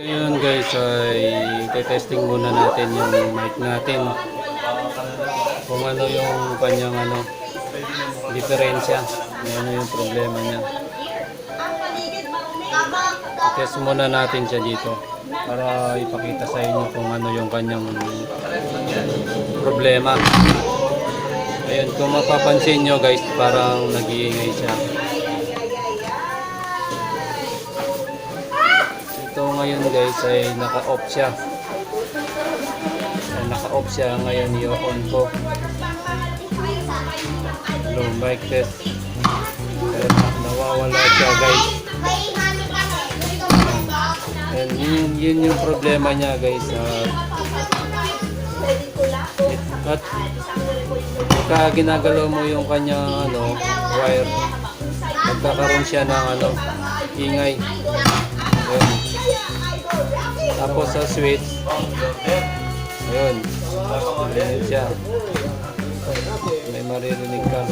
Ngayon guys ay testing muna natin yung mic natin. Kung ano yung kanyang ano diferensya. Ano yung problema niya. Test muna natin siya dito para ipakita sa inyo kung ano yung kanyang problema. Ayun, kung mapapansin nyo guys, parang nag-iingay siya. Ngayon guys ay naka-off siya. Naka-off siya ngayon i-on ko. Hello, mic test. Ayan, nawawala siya guys. Ayan, yun, yun yung problema niya guys. Ah, at pagka ginagalaw mo yung kanyang ano, wire, magkakaroon siya ng ano, ingay. Ayan. Tapos sa switch, ayun, ayun siya. May maririnig ka.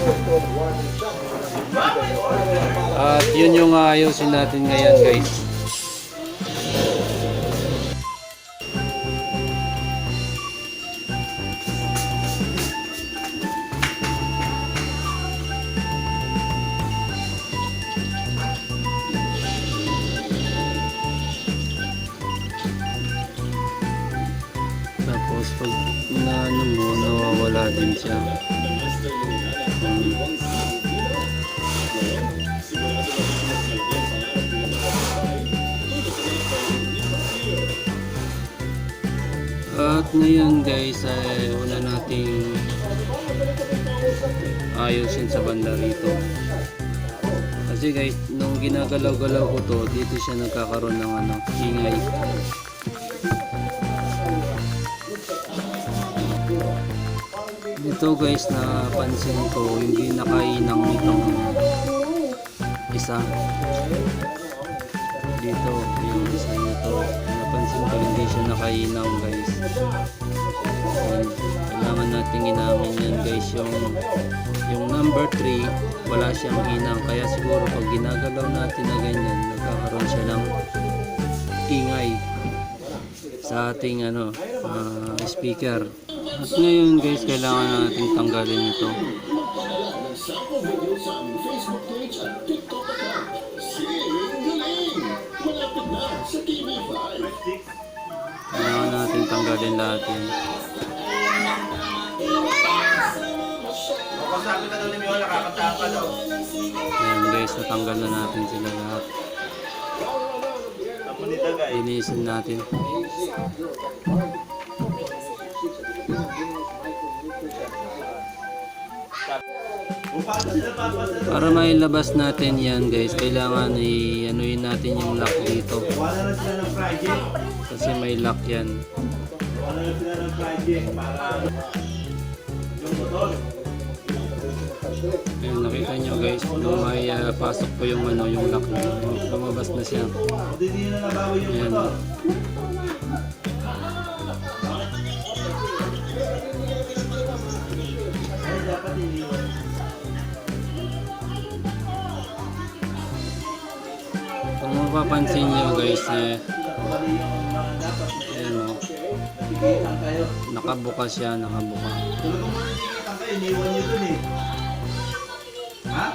At yun yung ayusin natin ngayon guys. At ngayon guys, ay una nating ayusin sa banda rito. Kasi guys, nung ginagalaw-galaw ko to, dito siya nagkakaroon ng ano, ingay. Dito guys, napansin ko hindi nakainang itong isa. Dito, yung isa nito. Napansin ko hindi siya nakainang guys. Ayan. Kailangan nating inangin yan guys. Yung, yung number 3, wala siyang inang. Kaya siguro pag ginagalaw natin na ganyan, nagkakaroon siya ng ingay sa ating ano ah, speaker. At ngayon guys, kailangan nating tanggalin ito. Kailangan nating tanggalin lahat yan. Ayan guys, natanggal na natin sila lahat. Linisin natin. Para mailabas natin yan guys, kailangan i-anuin natin yung lock dito. Kasi may lock yan. Ayun, nakita nyo guys, nung may ah, pasok ko yung ano, yung lock lumabas na siya. Ayan. Mapapansin nyo guys, eh, ayan o, kayo. nakabuka siya, nakabuka. Iniwan nyo dun eh. Ha?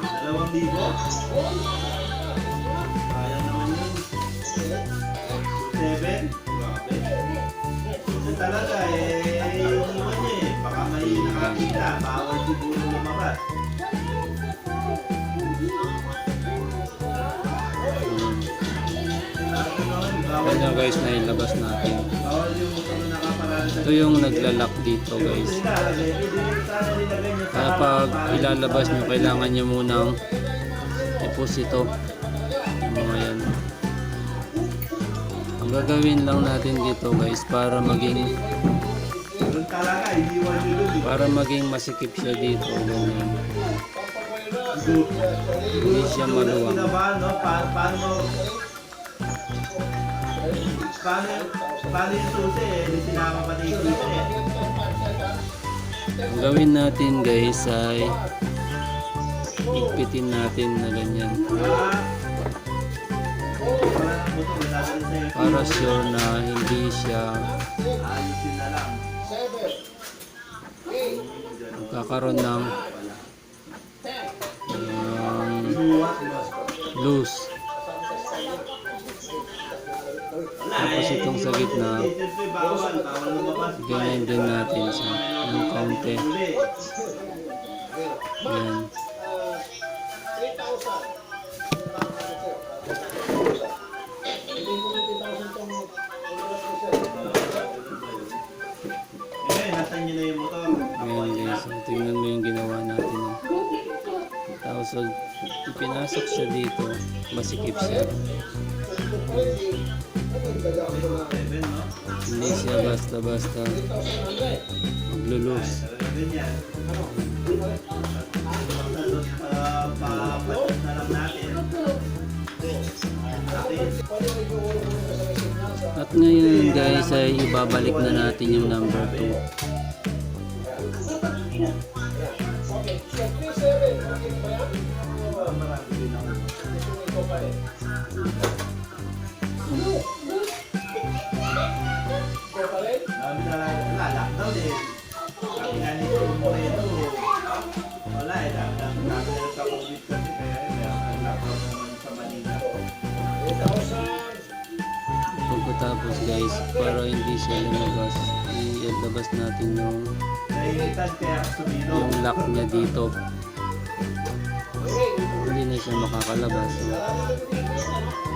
Dalawang libo? Kaya naman yun. Seven? Grabe. Talaga eh, iniwan niya eh. Baka may nakakita, bawal siguro bawal, Kanya guys, nailabas natin. na Ito yung naglalak dito guys. Kaya pag ilalabas nyo, kailangan nyo munang ipus ito. Yung mga yan. Ang gagawin lang natin dito guys, para maging para maging masikip siya dito. Ganyan. Hindi siya maluwang. Pa paano paano yung susi eh? Sinama susi eh. Ang gawin natin guys ay igpitin natin na ganyan. Para sure na hindi siya Ayusin na lang. kakaroon ng um, loose. Sa gitna, ganyan din natin siya ng kaunti. Yan. Ngayon guys, tingnan mo yung ginawa natin. Tapos pag ipinasok siya dito, masikip siya. Hindi siya basta-basta maglulus. At ngayon guys ay ibabalik na natin yung number 2. Guys, para hindi siya lumabas, ilabas natin yung, yung lock niya dito. Hindi na siya makakalabas. So,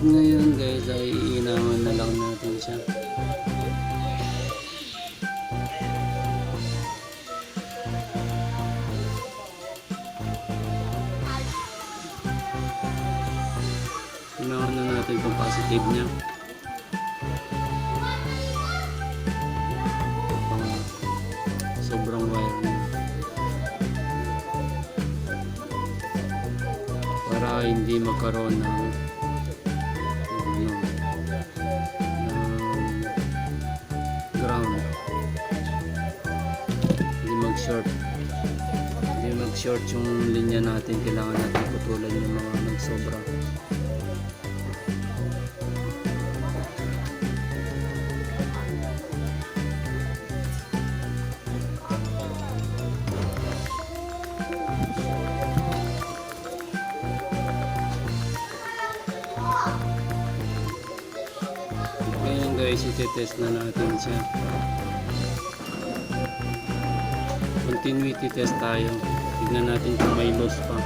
ngayon guys ay iinaman na lang natin siya. Iinaman na natin itong positive niya. Sobrang wire niya. Para hindi magkaroon ng Mag-short yung linya natin. Kailangan natin putulan yung mga nagsobra. Ngayon guys, iti-test na natin siya. Continuity test tayo. Tignan natin kung may loss pa.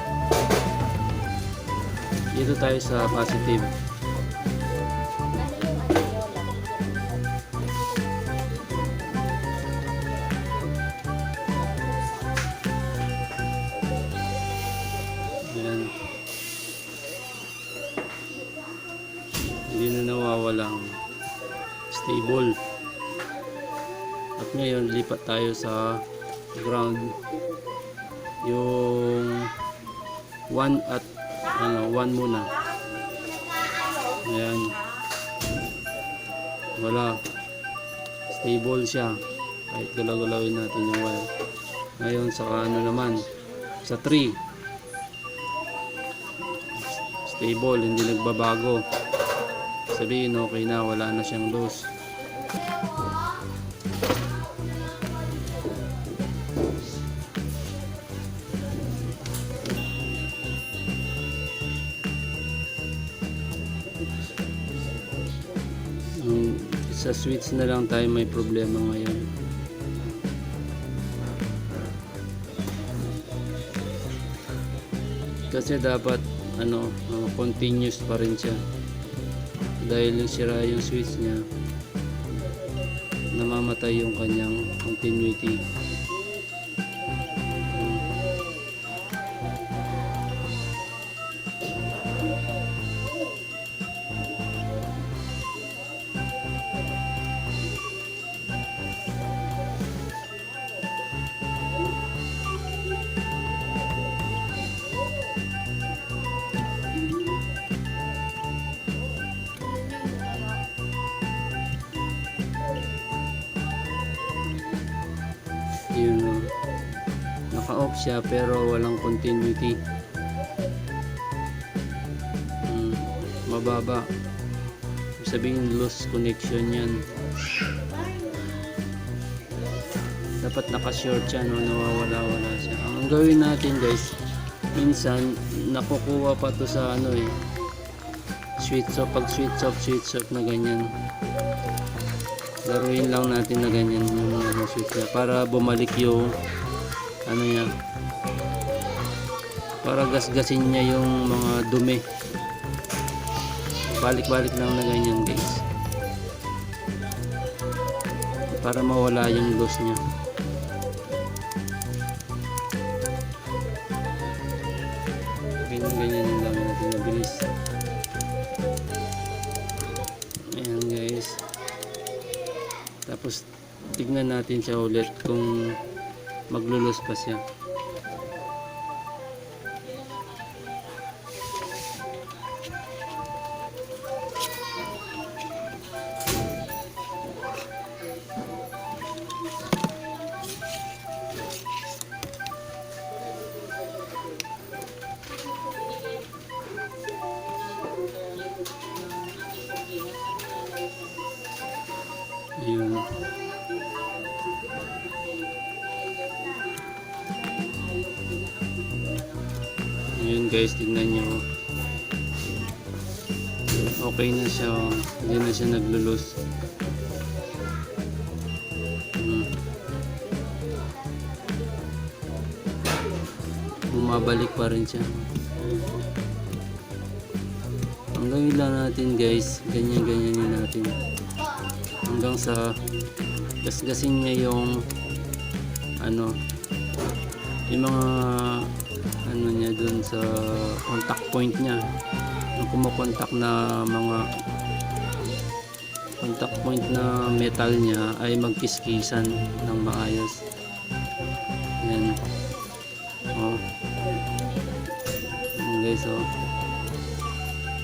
Dito tayo sa positive. Ayan. Hindi na nawawala ang stable. At ngayon, lipat tayo sa ground. Yung 1 at ano, 1 muna. Ayan. Wala. Stable siya. Kahit galaw-galawin natin yung wire. Ngayon, sa ano naman, sa 3 stable, hindi nagbabago. Sabihin okay na, wala na siyang loss. Switch na lang tayo may problema ngayon. Kasi dapat ano, uh, continuous pa rin siya. Dahil sira yung switch niya, namamatay yung kanyang continuity. Naka-off siya pero walang continuity. Hmm, mababa. Sabihin lost connection yan. Dapat naka-short siya no, nawawala-wala siya. Ang gawin natin guys, minsan nakukuha pa to sa ano eh. Switch off, pag switch off, switch off na ganyan laruin lang natin na ganyan yung switch niya para bumalik yung ano niya para gasgasin niya yung mga dumi. Balik-balik lang na ganyan guys. Para mawala yung loss niya. Ganyan ganyan lang natin mabilis. Ayan guys. Tapos tignan natin siya ulit kung maglulos pa siya. Yun. Yun guys, tignan nyo. Okay na siya. oh. Hindi na siya naglulus. Hmm. Bumabalik pa rin siya. Ang gawin lang natin guys, ganyan-ganyan natin hanggang sa gasgasin niya yung ano yung mga ano niya dun sa contact point niya. Yung kumukontak na mga contact point na metal niya ay magkiskisan ng maayos. Yan. Oh. Yan, guys oh.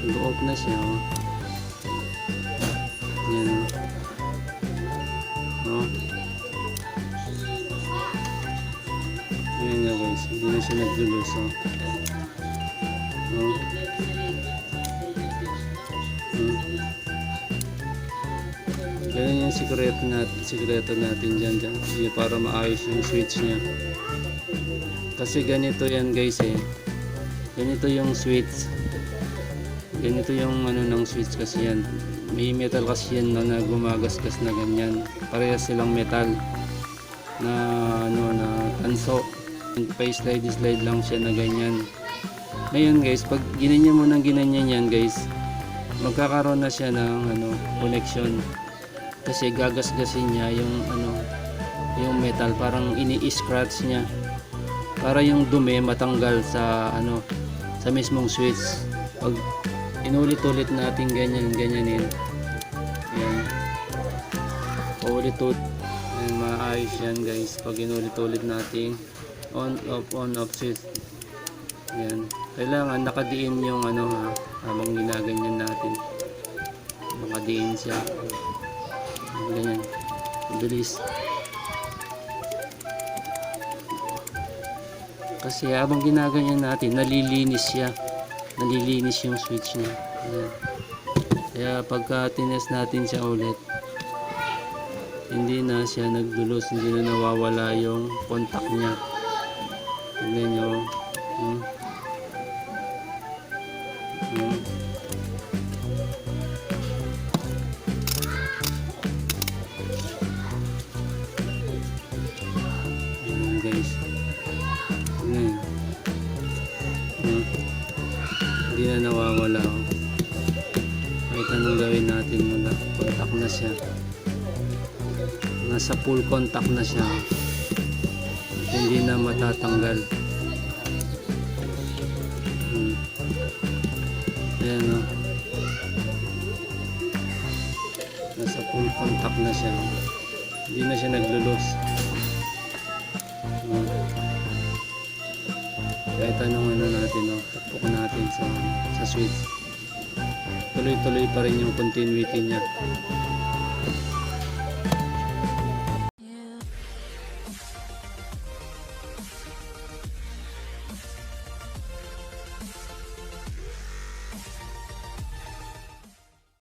Nag-off na siya oh Nga guys, hindi na siya nagdulos. Oh. Hmm. Ganyan yung sikreto natin, sikreto natin dyan, dyan. Para maayos yung switch niya. Kasi ganito yan guys eh. Ganito yung switch. Ganito yung ano ng switch kasi yan. May metal kasi yan na, na gumagasgas na ganyan. Parehas silang metal na ano na tanso. Pa slide slide lang siya na ganyan. Ngayon guys, pag ginanyan mo ng ginanyan yan guys, magkakaroon na siya ng ano, connection. Kasi gagasgasin niya yung ano, yung metal parang ini-scratch niya para yung dumi matanggal sa ano sa mismong switch. Pag inulit-ulit natin ganyan ganyanin. Yan. Paulit-ulit. Maayos yan guys. Pag inulit-ulit natin on off on off switch. Yan. Kailangan nakadiin yung ano ha, habang ginaganyan natin. Nakadiin siya. Ganyan. Bilis. Kasi habang ginaganyan natin, nalilinis siya. Nalilinis yung switch niya. Ayan. Kaya pagka tines natin siya ulit, hindi na siya nagdulos, hindi na nawawala yung contact niya. Hmm. Guys. Ayan. Hmm. Hindi na nawawala. oh. Kahit anong gawin natin wala. Contact na siya. Nasa full contact na siya. At hindi na matatanggal. Full contact na siya. Hindi na siya naglulos. Hmm. Kahit anong ano natin, no, tapok natin sa, sa switch. Tuloy-tuloy pa rin yung continuity niya.